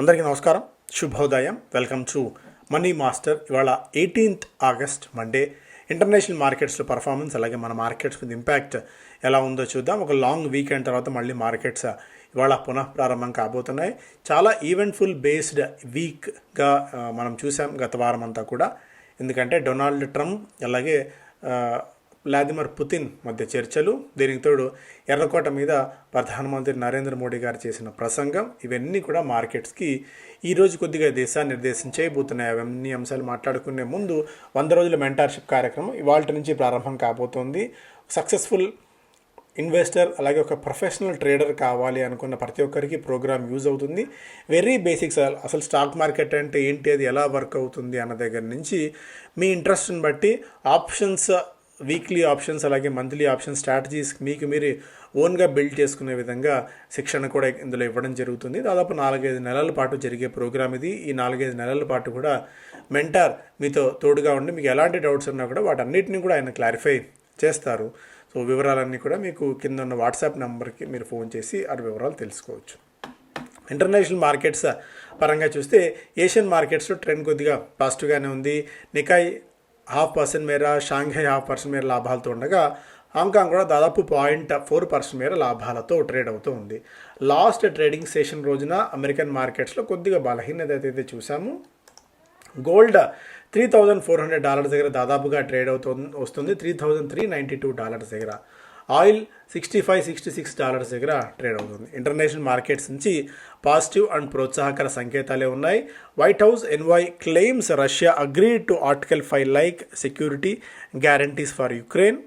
అందరికీ నమస్కారం. శుభోదయం. Welcome to money master. ఇవాళ ఎయిటీన్త్ ఆగస్ట్ మండే. ఇంటర్నేషనల్ మార్కెట్స్లో పర్ఫార్మెన్స్ అలాగే మన మార్కెట్స్ మీద ఇంపాక్ట్ ఎలా ఉందో చూద్దాం. ఒక లాంగ్ వీకెండ్ తర్వాత మళ్ళీ మార్కెట్స్ ఇవాళ పునః ప్రారంభం కాబోతున్నాయి. చాలా ఈవెంట్ఫుల్ బేస్డ్ వీక్గా మనం చూసాం గత వారం అంతా కూడా. ఎందుకంటే డొనాల్డ్ ట్రంప్ అలాగే వ్లాదిమిర్ పుతిన్ మధ్య చర్చలు. దీనికి తోడు ఎర్రకోట మీద ప్రధానమంత్రి నరేంద్ర మోడీ గారు చేసిన ప్రసంగం. ఇవన్నీ కూడా మార్కెట్స్కి ఈరోజు కొద్దిగా దేశాన్ని నిర్దేశం చేయబోతున్నాయి అవన్నీ అంశాలు మాట్లాడుకునే ముందు వంద రోజుల మెంటార్షిప్ కార్యక్రమం ఇవాళ నుంచి ప్రారంభం కాబోతోంది. సక్సెస్ఫుల్ ఇన్వెస్టర్ అలాగే ఒక ప్రొఫెషనల్ ట్రేడర్ కావాలి అనుకున్న ప్రతి ఒక్కరికి ప్రోగ్రామ్ యూజ్ అవుతుంది. వెరీ బేసిక్స్ అసలు స్టాక్ మార్కెట్ అంటే ఏంటి? అది ఎలా వర్క్ అవుతుంది? అన్న దగ్గర నుంచి మీ ఇంట్రెస్ట్ని బట్టి ఆప్షన్స్ వీక్లీ ఆప్షన్స్ అలాగే మంత్లీ ఆప్షన్ స్ట్రాటజీస్ మీకు మీరు ఓన్గా బిల్డ్ చేసుకునే విధంగా శిక్షణ కూడా ఇందులో ఇవ్వడం జరుగుతుంది. దాదాపు నాలుగైదు నెలల పాటు జరిగే ప్రోగ్రామ్ ఇది. ఈ నాలుగైదు నెలల పాటు కూడా మెంటార్ మీతో తోడుగా ఉండి మీకు ఎలాంటి డౌట్స్ ఉన్నా కూడా వాటన్నిటిని కూడా ఆయన క్లారిఫై చేస్తారు. సో వివరాలన్నీ కూడా మీకు కింద ఉన్న వాట్సాప్ నెంబర్కి మీరు ఫోన్ చేసి ఆ వివరాలు తెలుసుకోవచ్చు. ఇంటర్నేషనల్ మార్కెట్స్ పరంగా చూస్తే ఏషియన్ మార్కెట్స్లో ట్రెండ్ కొద్దిగా పాజిటివ్గానే ఉంది. నికాయ్ హాఫ్ పర్సెంట్ మేర షాంఘై హాఫ్ పర్సెంట్ మేర లాభాలతో ఉండగా హాంకాంగ్ కూడా దాదాపు పాయింట్ ఫోర్ పర్సెంట్ మేర లాభాలతో ట్రేడ్ అవుతూ ఉంది. లాస్ట్ ట్రేడింగ్ సెషన్ రోజున అమెరికన్ మార్కెట్స్లో కొద్దిగా బలహీనత అయితే చూసాము gold three thousand four hundred dollars దగ్గర దాదాపుగా ట్రేడ్ అవుతుంది వస్తుంది. Three thousand three ninety two dollars దగ్గర. Oil sixty five sixty six dollars దగ్గర ట్రేడ్ అవుతుంది. ఇంటర్నేషనల్ మార్కెట్స్ నుంచి పాజిటివ్ అండ్ ప్రోత్సాహకర సంకేతాలే ఉన్నాయి. White house envoy claims Russia agree to article five like security guarantees for Ukraine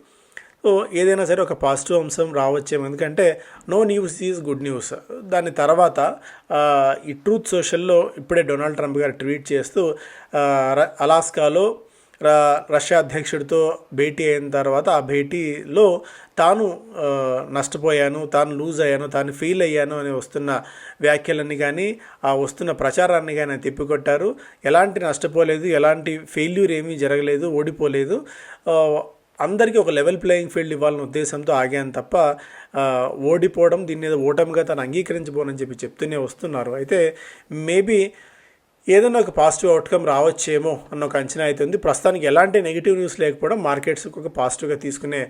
so ఏదైనా సరే ఒక పాజిటివ్ అంశం రావచ్చేమో. ఎందుకంటే no news is good news దాని తర్వాత ఈ ట్రూత్ సోషల్లో ఇప్పుడే డొనాల్డ్ ట్రంప్ గారు ట్వీట్ చేస్తూ అలాస్కాలో రష్యా అధ్యక్షుడితో భేటీ అయిన తర్వాత ఆ భేటీలో తాను నష్టపోయాను తాను లూజ్ అయ్యాను తాను ఫీల్ అయ్యాను అని వస్తున్న వ్యాఖ్యలన్నీ కానీ ఆ వస్తున్న ప్రచారాన్ని కానీ తిప్పికొట్టారు. ఎలాంటి నష్టపోలేదు ఎలాంటి ఫెయిల్యూర్ ఏమీ జరగలేదు ఓడిపోలేదు. అందరికీ ఒక లెవెల్ ప్లేయింగ్ ఫీల్డ్ ఇవ్వాలని ఉద్దేశంతో ఆగాను తప్ప ఓడిపోవడం దీన్ని ఏదో ఓటమిగా తను అంగీకరించబోనని చెప్పి చెప్తూనే వస్తున్నారు. అయితే మేబీ ఏదైనా ఒక పాజిటివ్ అవుట్కమ్ రావచ్చేమో అన్న ఒక అంచనా అయితే ఉంది. ప్రస్తుతానికి ఎలాంటి నెగిటివ్ న్యూస్ లేకపోవడం మార్కెట్స్ ఒక పాజిటివ్గా తీసుకునే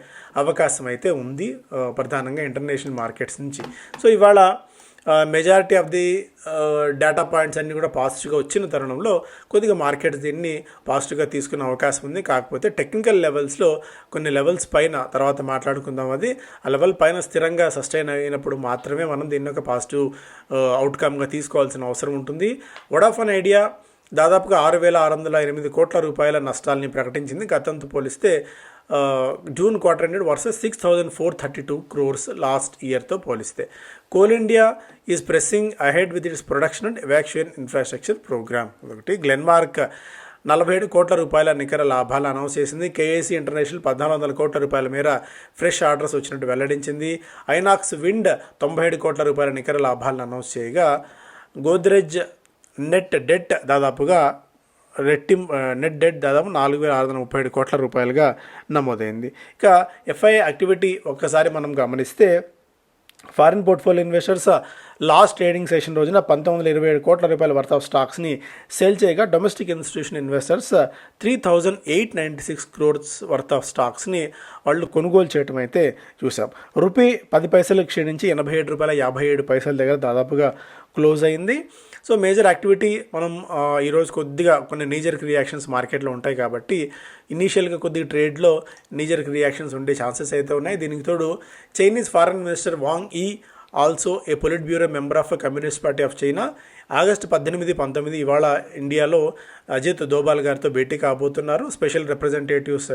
అవకాశం అయితే ఉంది ప్రధానంగా ఇంటర్నేషనల్ మార్కెట్స్ నుంచి. సో ఇవాళ majority of the data points అన్నీ కూడా పాజిటివ్గా వచ్చిన తరుణంలో కొద్దిగా మార్కెట్ దీన్ని పాజిటివ్గా తీసుకునే అవకాశం ఉంది. కాకపోతే టెక్నికల్ లెవెల్స్లో కొన్ని లెవెల్స్ పైన తర్వాత మాట్లాడుకుందాం అది. ఆ లెవెల్ పైన స్థిరంగా సస్టైన్ అయినప్పుడు మాత్రమే మనం దీన్ని ఒక పాజిటివ్ అవుట్కమ్గా తీసుకోవాల్సిన అవసరం ఉంటుంది. వడాఫోన్ ఐడియా దాదాపుగా ఆరు వేల ఆరు వందల ఎనిమిది కోట్ల రూపాయల నష్టాలని ప్రకటించింది. గతంతో పోలిస్తే June quarter ended versus six thousand four thirty two crores last ఇయర్తో పోలిస్తే. Coal India is pressing ahead with its production and evacuation infrastructure program ఒకటి గ్లెన్మార్క్ నలభై ఏడు కోట్ల రూపాయల నికర లాభాలు అనౌన్స్ చేసింది. కేఏసీ ఇంటర్నేషనల్ పద్నాలుగు వందల కోట్ల రూపాయల మేర ఫ్రెష్ ఆర్డర్స్ వచ్చినట్టు వెల్లడించింది. ఐనాక్స్ విండ్ తొంభై ఏడు కోట్ల రూపాయల నికర లాభాలను అనౌన్స్ చేయగా గోద్రేజ్ నెట్ డెట్ దాదాపుగా రెట్టి నెట్ డెట్ దాదాపు నాలుగు వేల ఆరు వందల ముప్పై ఏడు కోట్ల రూపాయలుగా నమోదైంది. ఇక ఎఫ్ఐ యాక్టివిటీ ఒక్కసారి మనం గమనిస్తే foreign portfolio investors last trading session రోజున పంతొమ్మిది వందల ఇరవై ఏడు కోట్ల రూపాయల వర్త్ ఆఫ్ స్టాక్స్ని సేల్ చేయగా domestic institution investors three thousand eight ninety six crores worth of స్టాక్స్ని వాళ్ళు కొనుగోలు చేయటం అయితే చూసాం రూపీ పది పైసలు క్షీణించి ఎనభై ఏడు రూపాయల యాభై ఏడు పైసల దగ్గర దాదాపుగా క్లోజ్ అయింది. సో మేజర్ యాక్టివిటీ మనం ఈరోజు కొద్దిగా కొన్ని నీజర్క్ రియాక్షన్స్ మార్కెట్లో ఉంటాయి కాబట్టి ఇనీషియల్గా కొద్దిగా ట్రేడ్లో నీజర్క్ రియాక్షన్స్ ఉండే ఛాన్సెస్ అయితే ఉన్నాయి. దీనికి తోడు Chinese foreign minister Wang Yi also a politburo member of communist party of China August పద్దెనిమిది పంతొమ్మిది ఇవాళ ఇండియాలో అజిత్ దోబాల్ గారితో భేటీ కాబోతున్నారు. స్పెషల్ రిప్రజెంటేటివ్స్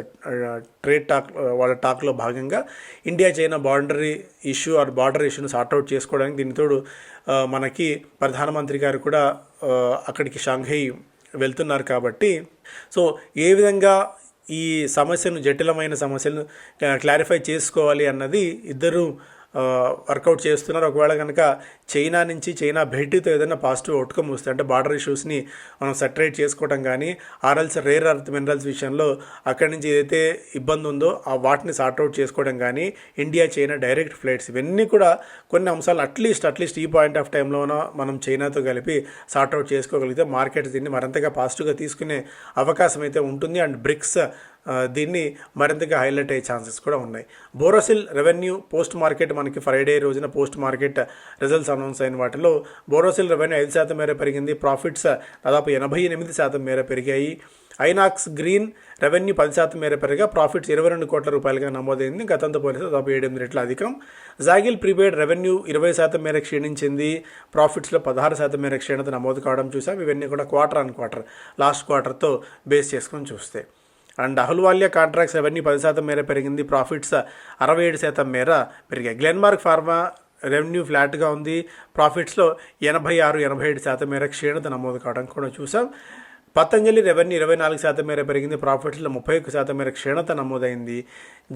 ట్రేడ్ టాక్ వాళ్ళ టాక్లో భాగంగా India China boundary issue or border ఇష్యూను sort out చేసుకోవడానికి దీనితోడు uh, మనకి ప్రధానమంత్రి గారు కూడా uh, అక్కడికి షాంఘై వెళ్తున్నారు కాబట్టి. సో ఏ విధంగా ఈ సమస్యను జటిలమైన సమస్యలను uh, క్లారిఫై చేసుకోవాలి అన్నది ఇద్దరు వర్కౌట్ చేస్తున్నారు. ఒకవేళ కనుక చైనా నుంచి చైనా భేటీతో ఏదైనా పాజిటివ్ అవుట్కమ్ వస్తే అంటే బార్డర్ ఇష్యూస్ని మనం సెటరేట్ చేసుకోవడం కానీ ఆర్ఎల్స్ రేర్ అర్త్ మినరల్స్ విషయంలో అక్కడి నుంచి ఏదైతే ఇబ్బంది ఉందో ఆ వాటిని సార్ట్అవుట్ చేసుకోవడం కానీ ఇండియా చైనా డైరెక్ట్ ఫ్లైట్స్ ఇవన్నీ కూడా కొన్ని అంశాలు అట్లీస్ట్ అట్లీస్ట్ ఈ పాయింట్ ఆఫ్ టైంలోనో మనం చైనాతో కలిపి సార్ట్అవుట్ చేసుకోగలిగితే మార్కెట్ దీన్ని మరింతగా పాజిటివ్గా తీసుకునే అవకాశం అయితే ఉంటుంది. అండ్ బ్రిక్స్ దీన్ని మరింతగా హైలైట్ అయ్యే ఛాన్సెస్ కూడా ఉన్నాయి. బోరోసిల్ రెవెన్యూ పోస్ట్ మార్కెట్ మనకి ఫ్రైడే రోజున పోస్ట్ మార్కెట్ రిజల్ట్స్ అనౌన్స్ అయిన వాటిలో బోరోసిల్ రెవెన్యూ ఐదు శాతం మేర పెరిగింది. ప్రాఫిట్స్ దాదాపు ఎనభై ఎనిమిది శాతం మేర పెరిగాయి. ఐనాక్స్ గ్రీన్ రెవెన్యూ పది శాతం మేర పెరిగా ప్రాఫిట్స్ ఇరవై రెండు కోట్ల రూపాయలుగా నమోదైంది. గతంతో పోలిస్తే దాదాపు ఏడెనిమిది రెట్ల అధికం. జాగిల్ ప్రీపెయిడ్ రెవెన్యూ ఇరవై శాతం మేర క్షీణించింది. ప్రాఫిట్స్లో పదహారు శాతం మేర క్షీణత నమోదు కావడం చూసాం ఇవన్నీ కూడా క్వార్టర్ ఆన్ క్వార్టర్ లాస్ట్ క్వార్టర్తో బేస్ చేసుకొని చూస్తే. అండ్ అహుల్వాలియా కాంట్రాక్ట్స్ రెవెన్యూ పది శాతం మేర పెరిగింది. ప్రాఫిట్స్ అరవై ఏడు శాతం మేర పెరిగాయి. గ్లెన్మార్క్ ఫార్మా రెవెన్యూ ఫ్లాట్గా ఉంది. ప్రాఫిట్స్లో ఎనభై ఆరు ఎనభై ఏడు శాతం మేర క్షీణత నమోదు కావడం కూడా చూసాం. పతంజలి రెవెన్యూ ఇరవై నాలుగు శాతం మేర పెరిగింది. ప్రాఫిట్స్లో ముప్పై ఒక్క శాతం మేర క్షీణత నమోదైంది.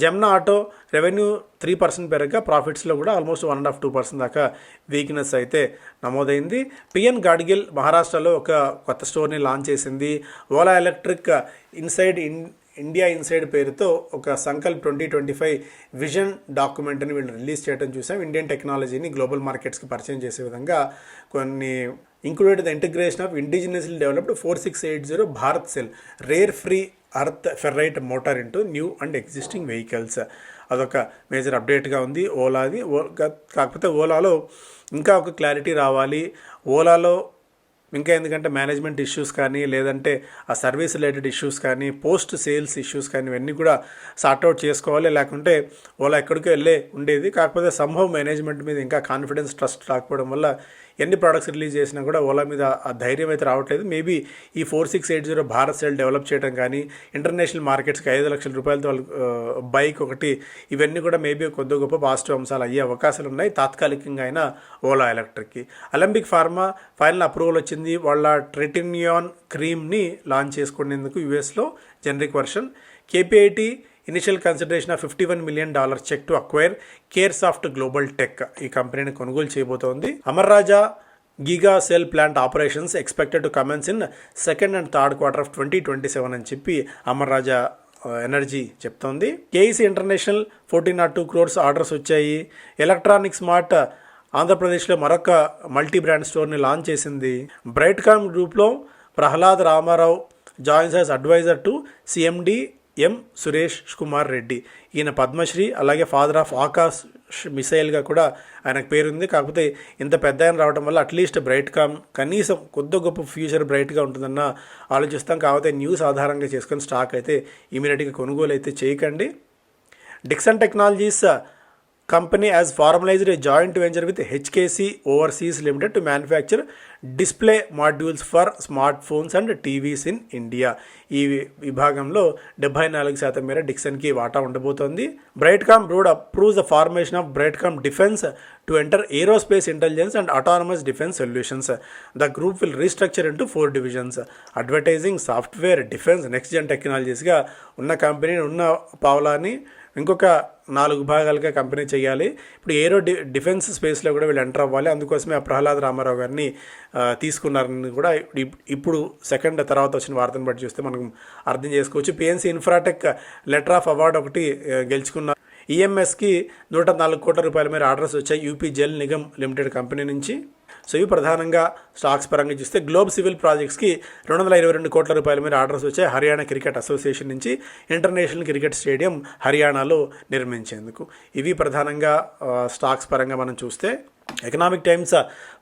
Jamna auto revenue three percent పెరగగా ప్రాఫిట్స్లో కూడా almost one and half two percent దాకా వీక్నెస్ అయితే నమోదైంది. పిఎన్ గాడ్గిల్ మహారాష్ట్రలో ఒక కొత్త స్టోర్ని లాంచ్ చేసింది. Ola electric inside in India inside పేరుతో ఒక Sankalp twenty twenty five vision డాక్యుమెంట్ని వీళ్ళు రిలీజ్ చేయడం చూసాం. ఇండియన్ టెక్నాలజీని గ్లోబల్ మార్కెట్స్కి పరిచయం చేసే విధంగా కొన్ని included the integration of indigenously developed four six eight zero Bharat cell rare free earth ferrite motor into new and existing vehicles అదొక మేజర్ అప్డేట్గా ఉంది. ఓలాది ఓ- కాకపోతే ఓలాలో ఇంకా ఒక క్లారిటీ రావాలి. ఓలాలో ఇంకా ఎందుకంటే మేనేజ్మెంట్ ఇష్యూస్ కానీ లేదంటే ఆ సర్వీస్ రిలేటెడ్ ఇష్యూస్ కానీ పోస్ట్ సేల్స్ ఇష్యూస్ కానీ ఇవన్నీ కూడా సార్ట్అవుట్ చేసుకోవాలి. లేకుంటే ఓలా ఎక్కడికి వెళ్ళే ఉండేది. కాకపోతే సంభవ్ మేనేజ్మెంట్ మీద ఇంకా కాన్ఫిడెన్స్ ట్రస్ట్ రాకపోవడం వల్ల ఎన్ని ప్రోడక్ట్స్ రిలీజ్ చేసినా కూడా ఓలా మీద ఆ ధైర్యం అయితే రావట్లేదు. మేబీ ఈ four six eight zero Bharat cell develop చేయడం కానీ ఇంటర్నేషనల్ మార్కెట్స్కి ఐదు లక్షల రూపాయలతో వాళ్ళు బైక్ ఒకటి ఇవన్నీ కూడా మేబీ కొద్ది గొప్ప పాజిటివ్ అంశాలు అయ్యే అవకాశాలు ఉన్నాయి. తాత్కాలికంగా అయినా ఓలా ఎలక్ట్రిక్కి. అలంబిక్ ఫార్మా ఫైనల్ అప్రూవల్ వచ్చింది. వాళ్ళ ట్రెటినియాన్ క్రీమ్ని లాంచ్ చేసుకునేందుకు యూఎస్లో generic version. KPIT initial consideration of fifty one million dollar check to acquire Caresoft global tech. ఈ కంపెనీని కొనుగోలు చేయబోతోంది. Amara Raja giga cell plant operations expected to commence in second and third quarter of twenty twenty seven అని చెప్పి Amar Raja energy చెప్తోంది. KEC international fourteen not two crores orders వచ్చాయి. Electronic smart ఆంధ్రప్రదేశ్లో మరొక మల్టీ బ్రాండ్ స్టోర్ని లాంచ్ చేసింది బ్రైట్కామ్ గ్రూప్లో Prahlad Ramarao joins as advisor to CMD M Suresh Kumar Reddy ఈయన పద్మశ్రీ అలాగే ఫాదర్ ఆఫ్ ఆకాశ్ మిసైల్గా కూడా ఆయనకు పేరుంది కాకపోతే ఇంత పెద్ద ఆయన రావడం వల్ల అట్లీస్ట్ బ్రైట్ కామ్ కనీసం కొద్ది గొప్ప ఫ్యూచర్ బ్రైట్గా ఉంటుందన్న ఆలోచిస్తాం. కాకపోతే న్యూస్ ఆధారంగా చేసుకొని స్టాక్ అయితే ఇమీడియట్గా కొనుగోలు అయితే చేయకండి. Dixon technologies company has formalized a joint venture with HKC Overseas Limited to manufacture modules for smart phones and TVs in India. ఈ విభాగంలో డెబ్బై నాలుగు శాతం మేర డిక్సన్కి వాటా ఉండబోతోంది. Brightcom board approves the formation of Brightcom defence to enter aerospace intelligence and autonomous defence solutions. The group will restructure into four divisions. Advertising software defence next gen టెక్నాలజీస్గా ఉన్న కంపెనీని ఉన్న పావులాని ఇంకొక నాలుగు భాగాలుగా కంపెనీ చేయాలి. ఇప్పుడు ఏరో డి డిఫెన్స్ స్పేస్లో కూడా వీళ్ళు ఎంటర్ అవ్వాలి. అందుకోసమే ఆ ప్రహ్లాద్ రామారావు గారిని తీసుకున్నారని కూడా ఇప్- ఇప్పుడు సెకండ్ తర్వాత వచ్చిన వార్తను బట్టి చూస్తే మనం అర్థం చేసుకోవచ్చు. PNC Infratech letter of award ఒకటి గెలుచుకున్నారు ఈఎంఎస్కి నూట నాలుగు కోట్ల రూపాయల మేర ఆర్డర్స్ వచ్చాయి. UP Jal Nigam limited company నుంచి. సో ఇవి ప్రధానంగా స్టాక్స్ పరంగా చూస్తే గ్లోబ్ సివిల్ ప్రాజెక్ట్స్కి రెండు వందల ఇరవై రెండు కోట్ల రూపాయల మీద ఆర్డర్స్ వచ్చాయి హర్యానా క్రికెట్ అసోసియేషన్ నుంచి ఇంటర్నేషనల్ క్రికెట్ స్టేడియం హర్యానాలో నిర్మించేందుకు. ఇవి ప్రధానంగా స్టాక్స్ పరంగా మనం చూస్తే ఎకనామిక్ టైమ్స్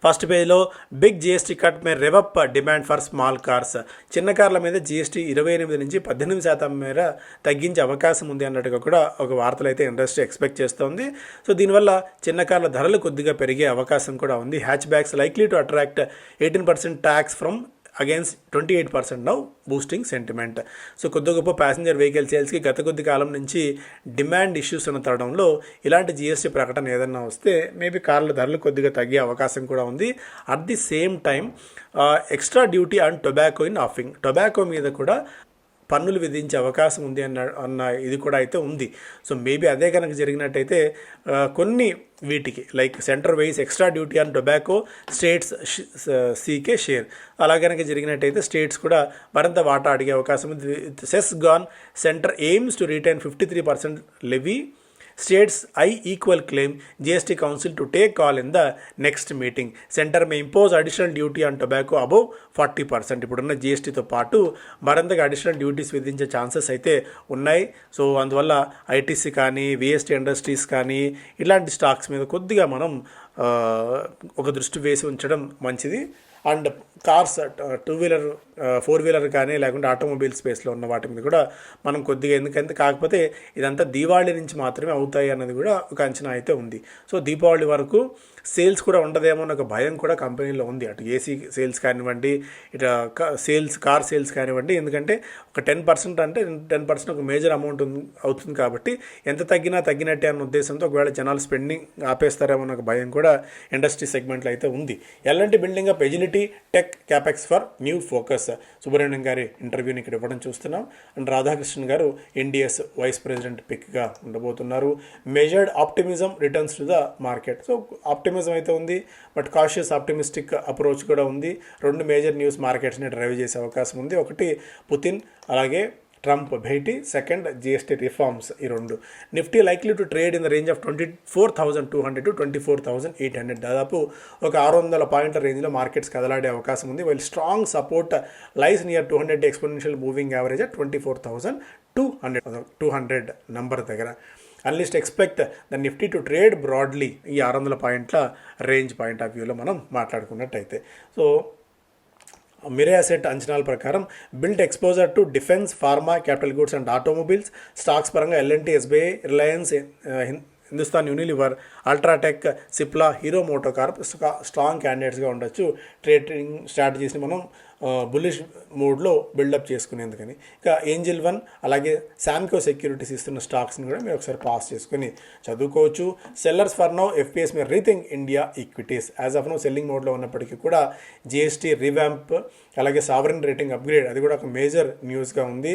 ఫస్ట్ పేజ్లో big GST cut may rev up demand for small cars చిన్న కార్ల మీద జిఎస్టీ ఇరవై ఎనిమిది నుంచి పద్దెనిమిది శాతం మేర తగ్గించే అవకాశం ఉంది అన్నట్టుగా కూడా ఒక వార్తలు అయితే ఇండస్ట్రీ ఎక్స్పెక్ట్ చేస్తోంది సో దీనివల్ల చిన్న కార్ల ధరలు కొద్దిగా పెరిగే అవకాశం కూడా ఉంది hatchbacks likely to attract eighteen percent tax from against twenty eight percent now boosting sentiment so కొద్ది గొప్ప ప్యాసింజర్ వెహికల్ సేల్స్కి గత కొద్ది కాలం నుంచి డిమాండ్ ఇష్యూస్ ఉన్న తరడంలో ఇలాంటి జిఎస్టీ ప్రకటన ఏదన్నా వస్తే మేబీ కార్ల ధరలు కొద్దిగా తగ్గే అవకాశం కూడా ఉంది. At the same time extra duty and tobacco in offing tobacco మీద కూడా పన్నులు విధించే అవకాశం ఉంది అన్న అన్న ఇది కూడా అయితే ఉంది. సో మేబీ అదే కనుక జరిగినట్టయితే కొన్ని వీటికి like center wise extra duty on tobacco states seek share అలా కనుక జరిగినట్టయితే స్టేట్స్ కూడా మరింత వాటా అడిగే అవకాశం ఉంది. Cess gone center aims to retain fifty three percent levy states I equal claim GST Council to take call in the next meeting. Center may impose additional duty on tobacco above forty percent ఇప్పుడున్న జిఎస్టీతో పాటు మరింతగా additional duties విధించే chances అయితే ఉన్నాయి. So అందువల్ల ITC కానీ VST industries కానీ ఇలాంటి స్టాక్స్ మీద కొద్దిగా మనం ఒక దృష్టి వేసి ఉంచడం మంచిది. And cars two wheeler four wheeler కానీ లేకుంటే ఆటోమొబైల్ స్పేస్లో ఉన్న వాటి మీద కూడా మనం కొద్దిగా ఎందుకంటే కాకపోతే ఇదంతా దీపావళి నుంచి మాత్రమే అవుతాయి అన్నది కూడా ఒక అంచనా అయితే ఉంది. సో దీపావళి వరకు సేల్స్ కూడా ఉండదేమో అన్న ఒక భయం కూడా కంపెనీలో ఉంది. అటు ఏసీ సేల్స్ కానివ్వండి ఇటు సేల్స్ కార్ సేల్స్ కానివ్వండి ఎందుకంటే ఒక టెన్ పర్సెంట్ అంటే టెన్ పర్సెంట్ ఒక మేజర్ అమౌంట్ అవుతుంది కాబట్టి ఎంత తగ్గినా తగ్గినట్టే అన్న ఉద్దేశంతో ఒకవేళ జనాలు స్పెండింగ్ ఆపేస్తారేమో అన్న ఒక భయం కూడా ఇండస్ట్రీ సెగ్మెంట్లో అయితే ఉంది. ఎలాంటి building up agility tech capex for new focus. Subrahmanyam గారి ఇంటర్వ్యూని ఇక్కడ ఇవ్వడం చూస్తున్నాం. అండ్ రాధాకృష్ణన్ గారు ఎన్డీఎస్ వైస్ ప్రెసిడెంట్ పిక్గా ఉండబోతున్నారు. Measured optimism returns to the market. So opti optimism అయితే ఉంది బట్ కాషియస్ ఆప్టిమిస్టిక్ అప్రోచ్ కూడా ఉంది. రెండు మేజర్ న్యూస్ మార్కెట్స్ని డ్రైవ్ చేసే అవకాశం ఉంది. ఒకటి పుతిన్ అలాగే ట్రంప్ భేటీ. సెకండ్ జిఎస్టీ రిఫార్మ్స్ ఈ రెండు. Nifty likely to trade in the range of twenty four thousand two hundred to twenty four thousand eight hundred దాదాపు ఒక ఆరు వందల పాయింట్ల రేంజ్లో మార్కెట్స్ కదలాడే అవకాశం ఉంది. While strong support lies near two hundred exponential moving average twenty four thousand two hundred two hundred number దగ్గర. Analysts expect the Nifty to trade broadly ఈ ఆరు వందల పాయింట్ల రేంజ్ పాయింట్ ఆఫ్ వ్యూలో మనం మాట్లాడుకున్నట్టయితే. సో మిరే అసెట్ అంచనాల ప్రకారం build exposure to defence pharma capital goods and automobiles stocks పరంగా L and T SBI Reliance Hindustan Unilever UltraTech Cipla Hero MotoCorp strong క్యాండిడేట్స్గా ఉండొచ్చు. ట్రేడింగ్ స్ట్రాటజీస్ని మనం బుల్లిష్ మూడ్లో బిల్డప్ చేసుకునేందుకని. ఇక ఏంజిల్ వన్ అలాగే శామ్కో సెక్యూరిటీస్ ఇస్తున్న స్టాక్స్ని కూడా మీరు ఒకసారి పాస్ చేసుకుని చదువుకోవచ్చు. సెల్లర్స్ ఫర్ నో ఎఫ్పిఎస్ మీరు rethink India equities as of now selling మోడ్లో ఉన్నప్పటికీ కూడా జిఎస్టీ రివ్యాంప్ అలాగే సావరెన్ రేటింగ్ అప్గ్రేడ్ అది కూడా ఒక మేజర్ న్యూస్గా ఉంది.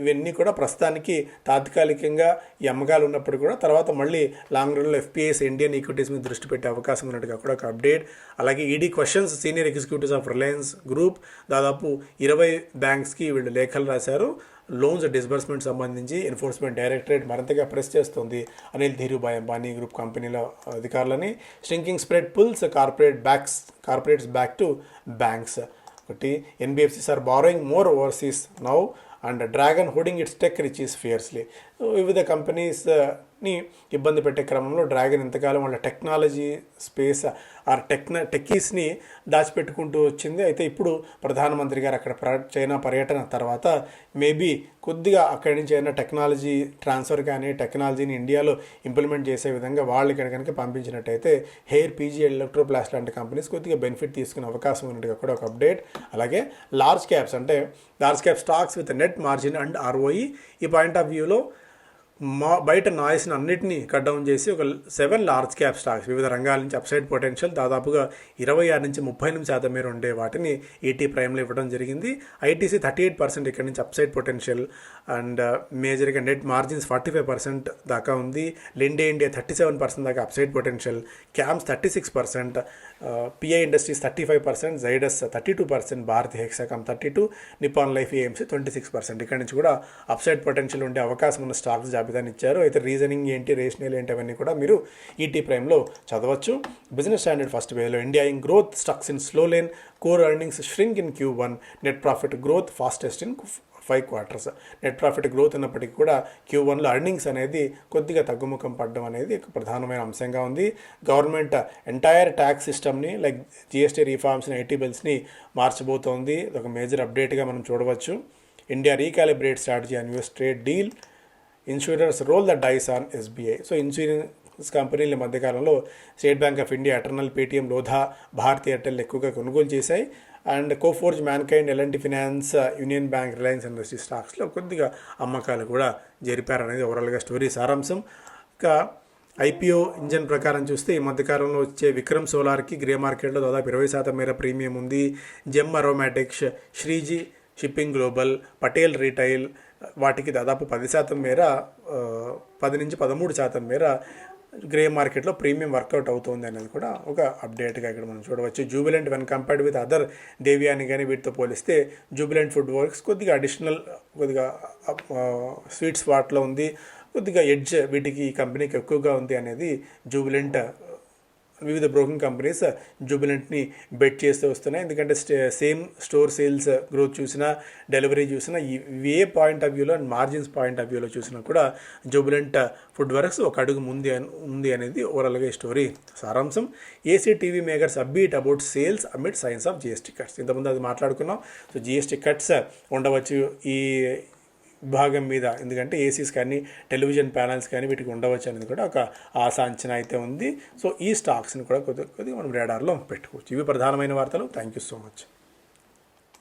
ఇవన్నీ కూడా ప్రస్తుతానికి తాత్కాలికంగా ఈ అమ్మకాలు ఉన్నప్పుడు కూడా తర్వాత మళ్ళీ లాంగ్ రన్లో ఎఫ్పిఎస్ ఇండియన్ ఈక్విటీస్ మీద దృష్టి పెట్టే అవకాశం ఉన్నట్టుగా కూడా ఒక అప్డేట్ అలాగే ED questions senior executives of Reliance group దాదాపు ఇరవై బ్యాంక్స్కి వీళ్ళు లేఖలు రాశారు. లోన్స్ డిస్బర్స్మెంట్ సంబంధించి ఎన్ఫోర్స్మెంట్ డైరెక్టరేట్ మరింతగా ప్రెస్ చేస్తుంది. అనిల్ ధీరుభాయ్ అంబానీ గ్రూప్ కంపెనీల అధికారులని shrinking spread pulls corporate backs corporates back to banks. ఒకటి NBFCs are borrowing more overseas now and dragon hoarding its tech riches fiercely వివిధ కంపెనీస్ ని ఇబ్బంది పెట్టే క్రమంలో డ్రాగన్ ఇంతకాలం వాళ్ళ టెక్నాలజీ స్పేస్ ఆ టెక్న టెక్కీస్ని దాచిపెట్టుకుంటూ వచ్చింది. అయితే ఇప్పుడు ప్రధానమంత్రి గారు అక్కడ ప్ర చైనా పర్యటన తర్వాత మేబీ కొద్దిగా అక్కడి నుంచి అయినా టెక్నాలజీ ట్రాన్స్ఫర్ కానీ టెక్నాలజీని ఇండియాలో ఇంప్లిమెంట్ చేసే విధంగా వాళ్ళు ఇక్కడ కనుక పంపించినట్టయితే హెయిర్ పీజీ ఎలక్ట్రోప్లాస్ట్ లాంటి కంపెనీస్ కొద్దిగా బెనిఫిట్ తీసుకునే అవకాశం ఉన్నట్టుగా కూడా ఒక అప్డేట్. అలాగే లార్జ్ క్యాప్స్ అంటే large cap stocks with net margin and ROE ఈ పాయింట్ ఆఫ్ వ్యూలో మా బయట నాయిస్ని అన్నిటినీ కట్ డౌన్ చేసి ఒక సెవెన్ లార్జ్ క్యాప్ స్టాక్స్ వివిధ రంగాల నుంచి అప్సైడ్ పొటెన్షియల్ దాదాపుగా ఇరవై ఆరు నుంచి ముప్పై ఎనిమిది శాతం మేర ఉండే వాటిని ఈటీ ప్రైమ్లో ఇవ్వడం జరిగింది. ఐటీసీ థర్టీ ఎయిట్ పర్సెంట్ ఇక్కడ నుంచి అప్సైడ్ పొటెన్షియల్ అండ్ మేజర్గా net margins forty five percent దాకా ఉంది. Linde India thirty seven percent దాకా upside potential CAMS thirty six percent PI industries thirty five percent Zydus thirty two percent Bharti Hexacom thirty two Nippon life AMC twenty six percent ఇక్కడ నుంచి కూడా upside potential ఉండే అవకాశం ఉన్న stocks జాబితాని ఇచ్చారు. అయితే reasoning ఏంటి రేషనల్ ఏంటి అవన్నీ కూడా మీరు ఈటీ ప్రైమ్లో చదవచ్చు. బిజినెస్ స్టాండర్డ్ ఫస్ట్ వేలో India in growth stocks in slow lane core earnings shrink in Q one net profit growth fastest in five quarters net profit growth ఉన్నప్పటికీ కూడా క్యూ వన్లో అర్నింగ్స్ అనేది కొద్దిగా తగ్గుముఖం పడడం అనేది ఒక ప్రధానమైన అంశంగా ఉంది. గవర్నమెంట్ ఎంటైర్ ట్యాక్స్ సిస్టమ్ని లైక్ జిఎస్టీ రీఫార్మ్స్ని ఐటీ బిల్స్ని మార్చబోతోంది. ఇది ఒక మేజర్ అప్డేట్గా మనం చూడవచ్చు. India recalibrate strategy and US trade deal insurance roll the dice on SBI so insurance కంపెనీల మధ్యకాలంలో state bank of India Eternal Paytm Lodha Bharti Airtel ఎక్కువగా కొనుగోలు చేశాయి. అండ్ కోఫోర్జ్ మ్యాన్కైండ్ ఎలాంటి finance uh, union bank Reliance industry స్టాక్స్లో కొద్దిగా అమ్మకాలు కూడా జరిపారనేది ఓవరాల్గా స్టోరీ సారాంశం. ఇంకా ఐపీఓ ఇంజన్ ప్రకారం చూస్తే ఈ మధ్యకాలంలో వచ్చే విక్రమ్ సోలార్కి గ్రే మార్కెట్లో దాదాపు ఇరవై శాతం మేర ప్రీమియం ఉంది. Gem aromatics Shreeji shipping global Patel retail వాటికి దాదాపు పది శాతం మేర uh, పది నుంచి పదమూడు శాతం మేర గ్రే మార్కెట్లో ప్రీమియం వర్కౌట్ అవుతుంది అనేది కూడా ఒక అప్డేట్గా ఇక్కడ మనం చూడవచ్చు. Jubilant when compared with other Devyani కానీ వీటితో పోలిస్తే జూబిలెంట్ ఫుడ్ వర్క్స్ కొద్దిగా అడిషనల్ కొద్దిగా స్వీట్ స్పాట్లో ఉంది. కొద్దిగా ఎడ్జ్ వీటికి ఈ కంపెనీకి ఎక్కువగా ఉంది అనేది జూబిలెంట్ వివిధ బ్రోకింగ్ కంపెనీస్ జూబిలెంట్ని బెట్ చేస్తూ వస్తున్నాయి. ఎందుకంటే stay same store sales growth చూసినా డెలివరీ చూసినా ఏ పాయింట్ ఆఫ్ వ్యూలో అండ్ మార్జిన్స్ పాయింట్ ఆఫ్ వ్యూలో చూసినా కూడా జూబిలెంట్ ఫుడ్ వర్క్స్ ఒక అడుగు ముందు ఉంది అనేది ఓవరాల్గా ఈ స్టోరీ సారాంశం. AC TV makers upbeat about sales amid signs of GST cuts. ఇంతకుముందు అది మాట్లాడుకున్నాం. సో జిఎస్టీ కట్స్ ఉండవచ్చు. ఈ విభాగం మీద ఎందుకంటే ఏసీస్ కానీ టెలివిజన్ ప్యానల్స్ కానీ వీటికి ఉండవచ్చు అనేది కూడా ఒక ఆశ అంచనా అయితే ఉంది. సో ఈ స్టాక్స్ని కూడా కొద్ది కొద్దిగా మనం రేడార్లో పెట్టుకోవచ్చు. ఇవి ప్రధానమైన వార్తలు. Thank you so much